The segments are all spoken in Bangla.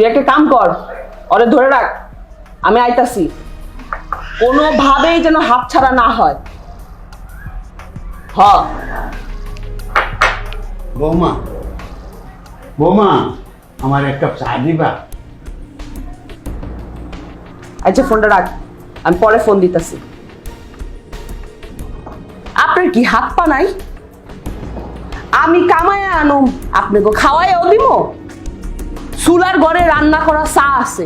তুই একটা কাম কর ওরে ধরে রাখ আমি আইতাছি। কোনোভাবেই যেন হাত ছাড়া না হয়। হ। বৌমা বৌমা আমার এক কাপ চা দিবা? আচ্ছা ফোনটা রাখ আমি পরে ফোন দিতেছি। আপনার কি হাত পা নাই? আমি কামায় আনুম আপনি আপনাকে খাওয়াইও দিব চুলার ঘরে রান্না করা চা আছে।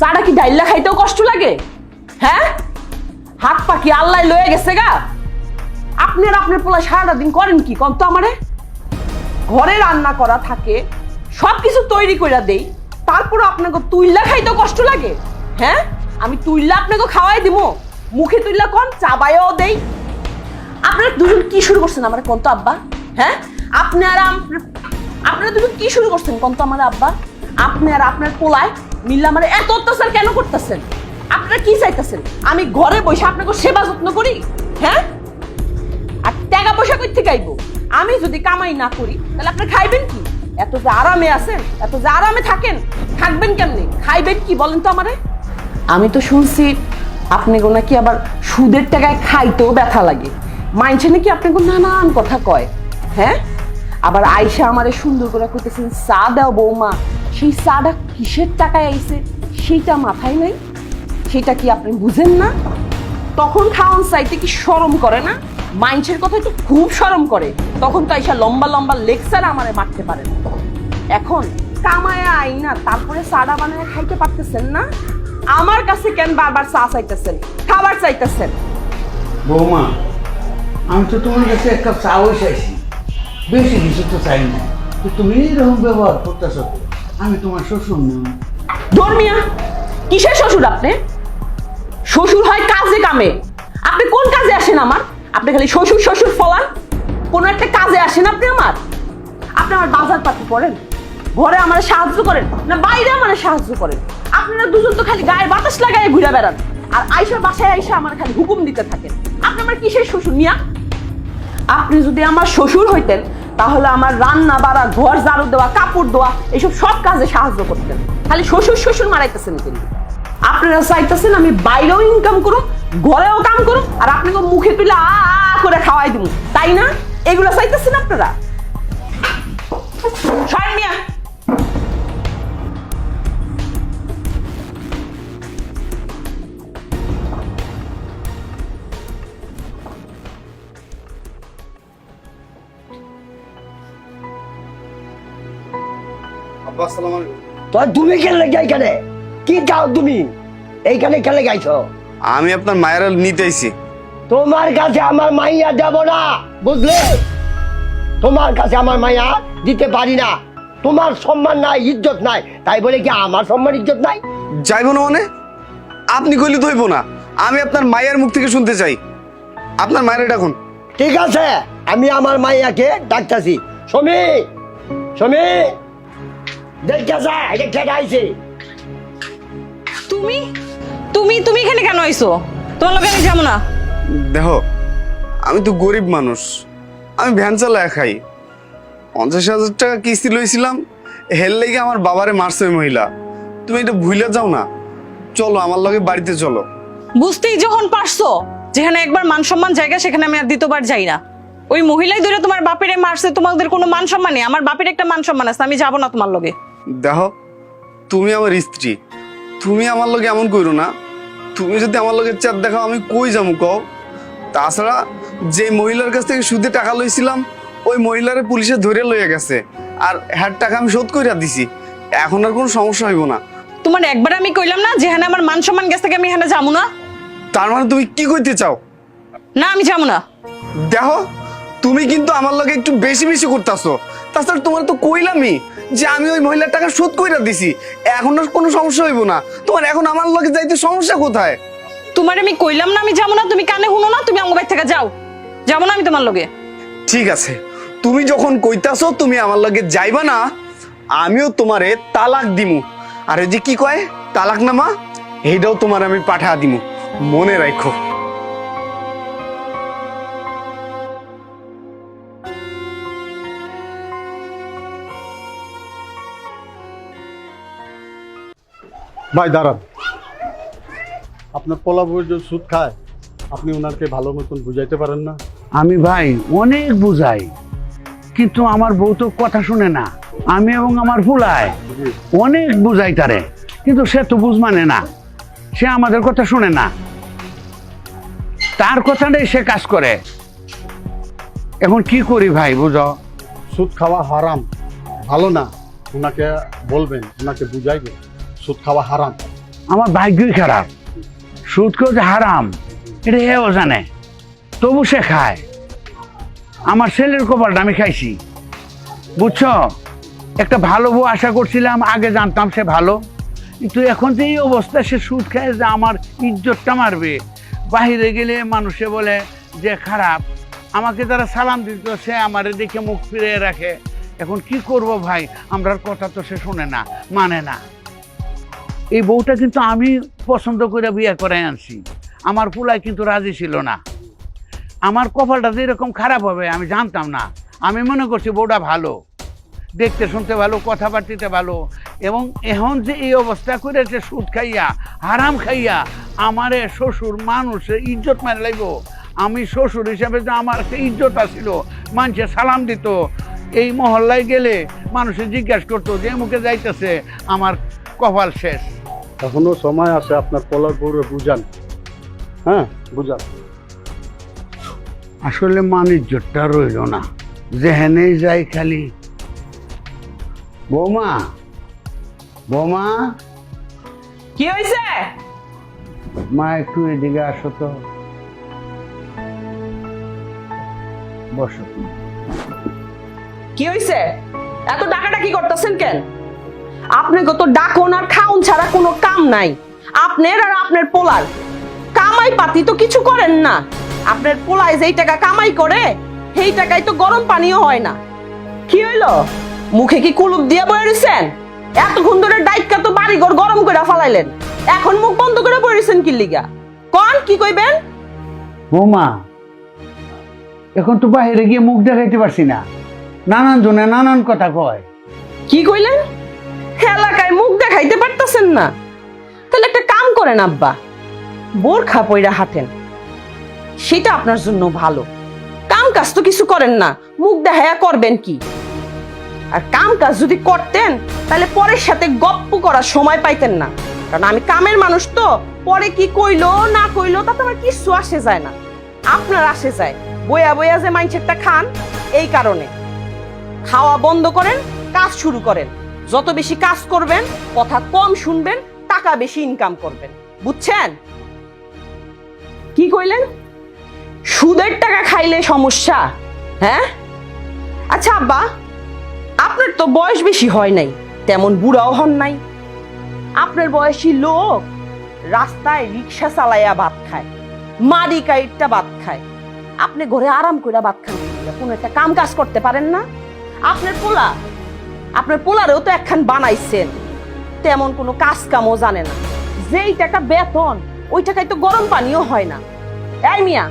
চাটা কি ডাইল্লা খাইতেও কষ্ট লাগে? হ্যাঁ? হাত পা কি আল্লাহ লয়ে গেছে গা? আপনি আর আপনার পোলা সারাটা দিন করেন কি? কম তো আমারে। ঘরে রান্না করা থাকে সব কিছু তৈরি করে দেই তারপর আপনাকে তুইল্লা খাইতে কষ্ট লাগে। হ্যাঁ? আমি তুইল্লা আপনাকে খাওয়াই দিব মুখে তুইল্লা কোন চাবাইও দেই। আপনারা দুজন কি শুরু করছেন আমার কোন তো আব্বা? হ্যাঁ? আপনি আর আম- আপনারা দুজন কি শুরু করছেন কোন তো আমার আব্বা? আপনি আর আপনার পোলায় মিল্লা আমার এত অত্যাচার কেন করতেছেন? আপনারা কি চাইতেছেন? আমি ঘরে বসে আপনাকে সেবা যত্ন করি? হ্যাঁ? আর টাকা পয়সা থেকে আইবো? আমি যদি কামাই না করি, তাহলে আপনি খাইবেন কি? এত যে আরামে আছেন, এত যে আরামে থাকেন, থাকবেন কেমনে? খাইবেন কি বলেন তো আমারে? আমি তো শুনছি আপনি গো নাকি আবার সুদের টাকায় খাইতেও ব্যথা লাগে। মাইনছে নাকি আপনি গো নানান কথা কয় হ্যাঁ? আবার আয়সা আমারে সুন্দর করে কইতেছেন, চা দাও বৌমা। সেই চাটা কিসের টাকায় আইছে সেইটা মাথায় নাই? সেটা কি আপনি বুঝেন না? তখন খাওয়ান চাইতে কি শরম করে না? মাইন্সের কথা তো খুব শরম করে। তখন তো আইসা লম্বা লম্বা লেকচার আমারে মারতে পারে না। এখন কামায়া আইনা, তারপরে চাটা বানায় খাইতে পারতেছেন না? আমার কাছে কেন বারবার চা চাইতেছেন? খাবার চাইতেছেন? বৌমা, আমি তো তোমার কাছে এক কাপ চাও চাইছি বেশি কিছু তো চাই না। তুমি এরকম ব্যবহার করতেছ আমি তোমার শ্বশুর ধর্মিয়া কিসের শ্বশুর আপনি? শ্বশুর হয় কাজে কামে। আপনি কোন কাজে আসেন আমার? আপনি খালি শ্বশুর শ্বশুর ফলান। একটা কাজে আসেন আপনি আমার? আপনি আমার বাজার পাতি করেন? ঘরে আমার সাহায্য করেন? না বাইরে আমার সাহায্য করেন? আপনারা দুজন তো খালি গায়ে বাতাস লাগায় ঘুরে বেড়ান। আর আইসা বাসায় আইসা আমার খালি হুকুম দিতে থাকেন। আপনি আমার কিসের শ্বশুর নিয়া আপনি যদি আমার শ্বশুর হইতেন তাহলে আমার রান্না বাড়া, ঘর ঝাড়ু দেওয়া, কাপড় দেওয়া এইসব সব কাজে সাহায্য করতেন। খালি শ্বশুর শ্বশুর মারাইতেছেন কিন্তু। আপনারা চাইতেছেন আমি বাইরেও ইনকাম করুন ঘরেও কাম করুন আর আপনাকে মুখে তুলে আ করে খাওয়াই দিব তাই না? এগুলো চাইতেছেন আপনারা? সরেন আব্বা আসসালামু আলাইকুম। তো তুমি খেলে যাই এখানে? কি চাও তুমি? এইখানে খেলে গাইছো? আমি আপনার মায়ের নিতে আইছি। তোমার কাছে আমার মাইয়া যাব না বুঝলে? তোমার কাছে আমার মাইয়া দিতে পারি না। তোমার সম্মান নাই ইজ্জত নাই। তাই বলে কি আমার সম্মান ইজ্জত নাই? যাইব না মানে? আপনি কইলে ধইব না। আমি আপনার মায়ের মুখ থেকে শুনতে চাই। আপনার মায়ের ডাকুন। ঠিক আছে আমি আমার মাইয়াকে ডাকতেছি। সমী সমী। এটা আইছে? তুমি? তুমি তুমি এখানে কেন আইছো? তোমার লোকে আমি যাব না। দেখো আমি তো গরিব মানুষ। আমি ভ্যান চালায় খাই। পঞ্চাশ হাজার টাকা কিস্তি লইছিলাম হেল লেগে আমার বাবারে মারছে মহিলা। তুমি এটা ভুলে যাও না। চলো আমার লগে বাড়িতে চলো। বুঝতেই যখন পারছ যেখানে একবার মান সম্মান জায়গা সেখানে আমি আর দ্বিতীয়বার যাই না। ওই মহিলাই ধরে তোমার বাপেরে মারছে তোমাদের কোনো মান সম্মান নেই। আমার বাপের একটা মান সম্মান আছে আমি যাব না তোমার লগে। দেখো তুমি আমার স্ত্রী। তুমি আমার লগে এমন করো না। তুমি যদি আমার লগে চাপ দেখাও আমি কই যাব কও? তাছাড়া যে মহিলার কাছ থেকে সুদে টাকা লইছিলাম ওই মহিলারে পুলিশে ধরে লইয়া গেছে। আর হ্যার টাকা আমি শোধ কইরা দিছি। এখন আর কোনো সমস্যা হইব না। তোমার একবার আমি কইলাম না যেখানে আমার মান সম্মান গেছে থেকে আমি এখানে যাব না? তার মানে তুমি কি কইতে চাও? না আমি যাব না। দেখো তুমি কিন্তু আমার লগে একটু বেশি বেশি করতেছো। তাছাড়া তোমার তো কইলামই যে আমি ওই মহিলার টাকা শোধ কইরা দিছি। এখন আর কোনো সমস্যা হইব না। তোমার এখন আমার লগে যাইতে সমস্যা কোথায়? তোমার আমি কইলাম না আমি যাব না তুমি কানে শুনো না তুমি আমার থেকে যাও। যাব না আমি তোমার লগে। ঠিক আছে। তুমি যখন কইতাছো তুমি আমার লগে যাইবা না আমিও তোমারে তালাক দিমু। আরে যে কি কয়? তালাক নামা? এইটাও তোমার আমি পাঠা দিমু। মনে রাখো ভাই দাঁড়ান। আপনার পোলা বউয়ের যে সুদ খায় আপনি ওনাকে ভালো মতন বুঝাইতে পারেন না? আমি ভাই অনেক বুঝাই কিন্তু আমার বউ তো কথা শুনে না। আমি এবং আমার ফুলায় অনেক বুঝাই তারে কিন্তু সে তো বুঝ মানে না। সে আমাদের কথা শুনে না। তার কথাটাই সে কাজ করে। এখন কি করি ভাই বুঝো? সুদ খাওয়া হারাম। ভালো না ওনাকে বলবেন ওনাকে বুঝাইবেন। সুদ খাওয়া হারাম। আমার ভাগ্যই খারাপ। সুদ কেউ যে হারাম, এটা হেও জানে। তবু সে খায়। আমার ছেলের কপালটা আমি খাইছি। বুঝছ? একটা ভালো বউ আশা করছিলাম, আগে জানতাম সে ভালো। কিন্তু এখন যে এই অবস্থা, সে সুদ খায় যে আমার ইজ্জতটা মারবে। বাহিরে গেলে মানুষে বলে যে খারাপ, আমাকে যারা সালাম দিত, সে আমারে দেখে মুখ ফিরে রাখে। এখন কি করব ভাই? আমরার কথা তো সে শোনে না মানে না। এই বউটা কিন্তু আমি পছন্দ করে বিয়ে করে আনছি। আমার পুলায় কিন্তু রাজি ছিল না। আমার কপালটা যে এরকম খারাপ হবে আমি জানতাম না। আমি মনে করছি বউটা ভালো। দেখতে শুনতে ভালো, কথাবার্তিতে ভালো। এবং এখন যে এই অবস্থা করেছে সুদ খাইয়া, হারাম খাইয়া আমারে শ্বশুর মানুষের ইজ্জত মেরে লাগব আমি শ্বশুর হিসাবে যে আমার একটা ইজ্জত আসছিল মানুষে সালাম দিত। এই মহল্লায় গেলে মানুষে জিজ্ঞাসা করতো যে মুখে যাইতেছে, আমার কপাল শেষ। এখনও সময় আছে আপনার পোলার বউরে বুঝান। হ্যাঁ বুঝান। আসলে মানিজ্যটা রইল না। যেহেনেই যাই খালি। বৌমা বৌমা। কি হয়েছে মা একটু এদিকে আসো তো। বসো। কি হয়েছে এত ডাকাটা কি করতেছেন কেন? আপনি কত ডাকন আর খাউন ছাড়া কোনো কাম নাই। আপনার আর আপনার পোলার। কামাই পাতি তো কিছু করেন না। আপনার পোলায় যেই টাকা কামাই করে সেই টাকায় তো গরম পানিও হয় না। কি হইল? মুখে কি কুলুপ দিয়ে বয়ে রয়েছেন এতক্ষণ ধরে ডাইকা তো বাড়িঘর গরম করে ফালাইলেন। এখন মুখ বন্ধ করে বয়ে রয়েছেন কি লিগা? কন কি কইবেন? বৌমা এখন তো বাইরে গিয়ে মুখ দেখাইতে পারছি না। নানান জনে নানান কথা কয়। কি কইলেন? এলাকায় মুখ দেখাইতে পারতেছেন না। তাহলে একটা কাম করেন আব্বা, বোরখা পইরা হাঁটেন। সেটা আপনার জন্য ভালো। কাম কাজ তো কিছু করেন না, মুখ দেখায়া করবেন কি? আর কাম কাজ যদি করতেন, তাহলে পরের সাথে গপ্প করার সময় পাইতেন না। কারণ আমি কামের মানুষ তো, পরে কি কইলো, না কইলো, তাতে আমার কিছু আসে যায় না। আপনার আসে যায়। বইয়া বইয়া যে মাইন্ডসেটটা খান, এই কারণে। খাওয়া বন্ধ করেন, কাজ শুরু করেন। যত বেশি কাজ করবেন, কথা কম শুনবেন, টাকা বেশি ইনকাম করবেন। বুঝছেন? কি কইলেন? সুদের টাকা খাইলে সমস্যা হ্যাঁ? আচ্ছা আব্বা, আপনার তো বয়স বেশি হয় নাই, তেমন বুড়াও হন নাই। আপনার বয়সী লোক রাস্তায় রিক্সা চালাইয়া ভাত খায় মারি কাইটটা ভাত খায়। আপনি ঘরে আরাম করে ভাত খান। কোনো একটা কাম কাজ করতে পারেন না। আপনার পোলা আপনার পোলারেও তো একখান বানাইছেন। তেমন কোনো কাজ কামও জানে না। যেই টাকা বেতন, ওই টাকায় তো গরম পানিও হয় না। এই মিয়া,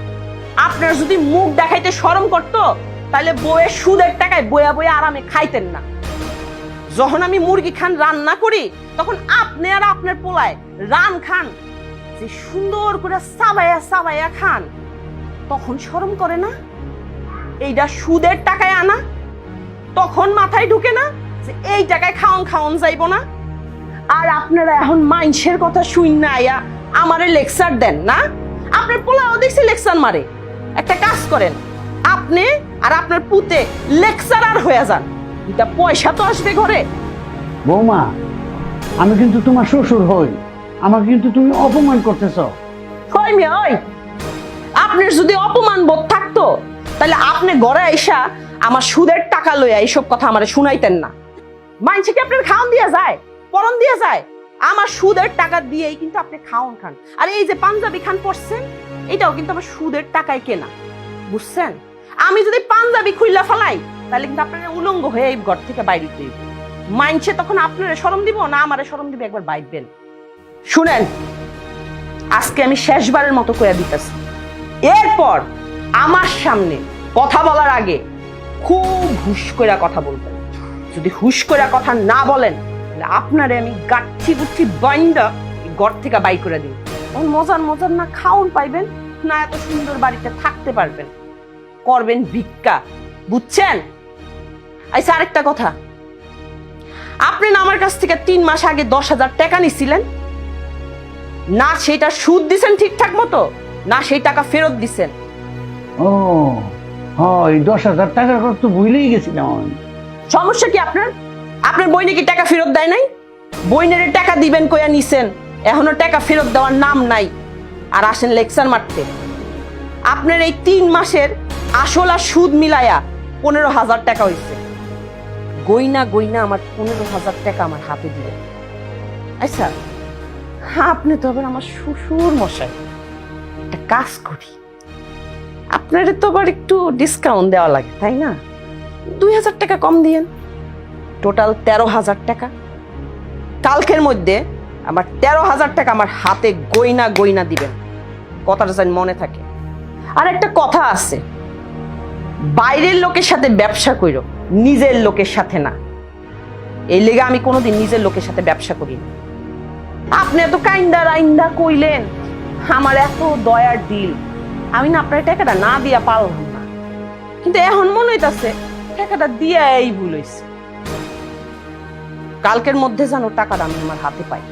আপনার যদি মুখ দেখাইতে শরম করতো, তাহলে বইয়ের সুদের টাকায় বয়া বয়া আরামে খাইতেন না। যখন আমি মুরগি খান রান্না করি, তখন আপনি আর আপনার পোলায় রান খান, যে সুন্দর করে সাবায়া সাবায়া খান, তখন শরম করে না? এইটা সুদের টাকায় আনা, তখন মাথায় ঢুকে না? যে এই টাকায় খাওন খাওন যাইব না। আর আপনারা এখন মাইন্সের কথা শুন না আয়া আমারে লেকচার দেন না? আপনার পোলাও দেখছি লেকচার মারে। একটা কাজ করেন আপনি আর আপনার পুতে লেকচারার হয়ে যান। এটা পয়সা তো আসবে ঘরে। বৌমা আমি কিন্তু তোমার শ্বশুর হই। আমাকে কিন্তু তুমি অপমান করতেছ। ওই মিয়া ওই। আপনার যদি অপমান বোধ থাকতো তাহলে আপনি ঘরে আইসা আমার সুদের টাকা লইয়া এইসব কথা আমারে শুনাইতেন না। মাইনছে কি আপনার খাওন দিয়া যায়? পরন দিয়া যায়? আমার সুদের টাকা দিয়েই কিন্তু আপনি খাওন খান। আর এই যে পাঞ্জাবি খান পড়ছেন এটাও কিন্তু আমার সুদের টাকায় কেনা। বুঝছেন? আমি যদি পাঞ্জাবি খুইলা ফেলাই, তাহলে কিন্তু আপনার উলঙ্গ হয়ে এই ঘর থেকে বাইরে দিব মাইনছে তখন আপনার শরম দিব, না আমারে শরম দিব একবার বাইবেন। শুনেন, আজকে আমি শেষবারের মতো করে দিতেছি। এরপর আমার সামনে কথা বলার আগে খুব হুশ করে কথা বলবেন। যদি হুশ করে কথা না বলেন, তাহলে আপনারে আমি গাচ্ছি গুচ্ছি বাইন্দা ঘর থেকে বাই করে দিই তখন মজার মজার না খাওন পাইবেন, না এত সুন্দর বাড়িতে থাকতে পারবেন। করবেন ভিক্ষা, বুঝছেন? আচ্ছা আরেকটা কথা। আপনি না আমার কাছ থেকে তিন মাস আগে দশ হাজার টাকা নিছিলেন? না সেটা সুদ দিছেন ঠিকঠাক মতো, না সেই টাকা ফেরত দিছেন। ও, হয়, দশ হাজার টাকার কথা তো ভুলেই গেছিলাম আমি। সমস্যা কি আপনার? আপনার বই নাকি টাকা ফেরত দেয় নাই? বইনের টাকা দিবেন কইয়া নিছেন, এখনও টাকা ফেরত দেওয়ার নাম নাই। আর আসেন লেকচার মারতে। আপনার এই তিন মাসের আসল আর সুদ মিলায়া পনেরো হাজার টাকা হয়েছে গইনা গইনা আমার পনেরো হাজার টাকা আমার হাতে দিলেন আচ্ছা আপনি তো আবার আমার শ্বশুর মশাই। একটা কাজ করি। আপনার তো আবার একটু ডিসকাউন্ট দেওয়া লাগে, তাই না? দুই হাজার টাকা কম দিয়েন। টোটাল তেরো হাজার টাকা। কালকের মধ্যে আমার তেরো হাজার টাকা আমার হাতে গইনা গইনা দিবেন। কথাটা যেন মনে থাকে। আর একটা কথা আছে, বাইরের লোকের সাথে ব্যবসা কইরো, নিজের লোকের সাথে না। এই লেগে আমি কোনোদিন নিজের লোকের সাথে ব্যবসা করি না। আপনি এত কাইন্দা রাইন্দা কইলেন, আমার এত দয়ার দিল। আমি না আপনার টাকাটা না দিয়া পারলাম না। কিন্তু এখন মনে হইতাছে টাকাটা দিয়া এই ভুল হয়েছে। কালকের মধ্যে যেন টাকাটা আমি আমার হাতে পাই।